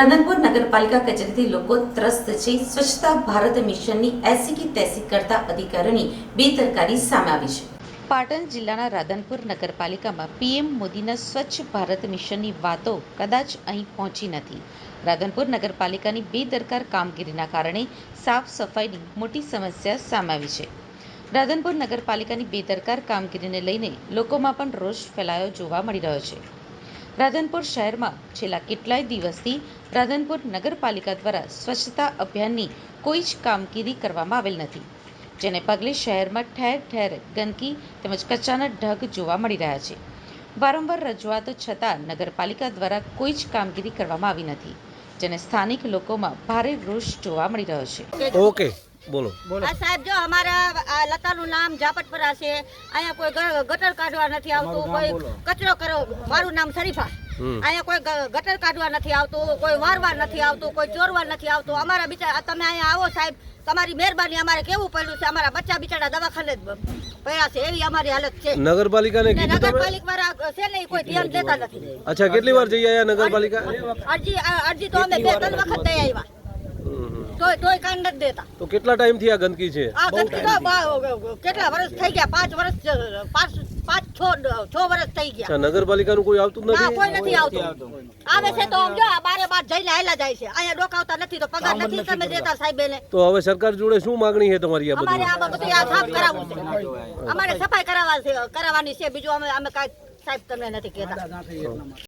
રાધનપુર નગરપાલિકા કચેરીથી લોકો ત્રસ્ત છે. સ્વચ્છતા ભારત મિશનની એસી કે તેસી કરતા અધિકારીઓની બેદરકારી સામે આવી છે. પાટણ જિલ્લાના રાધનપુર નગરપાલિકામાં પીએમ મોદીના સ્વચ્છ ભારત મિશનની વાતો કદાચ અહીં પહોંચી નથી. રાધનપુર નગરપાલિકાની બેદરકાર કામગીરીના કારણે સાફ સફાઈની મોટી સમસ્યા સામે આવી છે. રાધનપુર નગરપાલિકાની બેદરકાર કામગીરીને લઈને લોકોમાં પણ રોષ ફેલાયો જોવા મળી રહ્યો છે. રાધનપુર શહેરમાં છેલ્લા કેટલાય દિવસથી રાધનપુર નગરપાલિકા દ્વારા સ્વચ્છતા અભિયાનની કોઈ જ કામગીરી કરવામાં આવેલ નથી, જેને પગલે શહેરમાં ઠેર ઠેર ગંદકી તેમજ કચરાના ઢગ જોવા મળી રહ્યા છે. વારંવાર રજૂઆતો છતાં નગરપાલિકા દ્વારા કોઈ જ કામગીરી કરવામાં આવી નથી, જેને સ્થાનિક લોકોમાં ભારે રોષ જોવા મળી રહ્યો છે. ઓકે બોલો. આ સાહેબ જો અમારા લતાનું નામ ઝાપટપરા છે. અહીંયા કોઈ ગટર કાઢવા નથી આવતું કોઈ કચરો કરો. મારું નામ શરીફા. અહીંયા કોઈ ગટર કાઢવા નથી આવતું કોઈ વારવા નથી આવતું કોઈ ચોરવા નથી આવતું. અમારા બિચારા તમે અહીંયા આવો સાહેબ તમારી મહેરબાની અમારે કેવું પડ્યું છે? અમારા બચ્ચા બિચારા દવાખાને જ પડ્યા છે. એવી અમારી હાલત છે. નગરપાલિકાને ને કીધું તમે? નગરપાલિકા વાળા છે ને કોઈ ધ્યાન દેતા નથી. અચ્છા કેટલી વાર જઈ આયા નગરપાલિકા? અરજી અરજી તો અમે બે ત્રણ વખત દઈ આવ્યા. તોય તોય કાન નથી દેતા. તો કેટલા ટાઈમથી આ ગંદકી છે? આ ગંદકી તો કેટલા વર્ષ થઈ ગયા? પાંચ વર્ષ પાંચ પાંચ છ છ વર્ષ થઈ ગયા. નગરપાલિકાનું કોઈ આવતું નથી? કોઈ નથી આવતું. આવે છે તો આમ જો આ બારે બાર જઈને આયલા જાય છે. અહીંયા ડોકાવતા નથી તો પગાર નથી તમે દેતા સાહેબેને તો હવે સરકાર જોડે શું માંગણી છે તમારી આ અમારે આ બધું આ સાફ કરાવવું છે. અમારે સફાઈ કરાવવા છે કરાવવાની છે. બીજું અમે અમે કાંઈ સાહેબ તમને નથી કહેતા.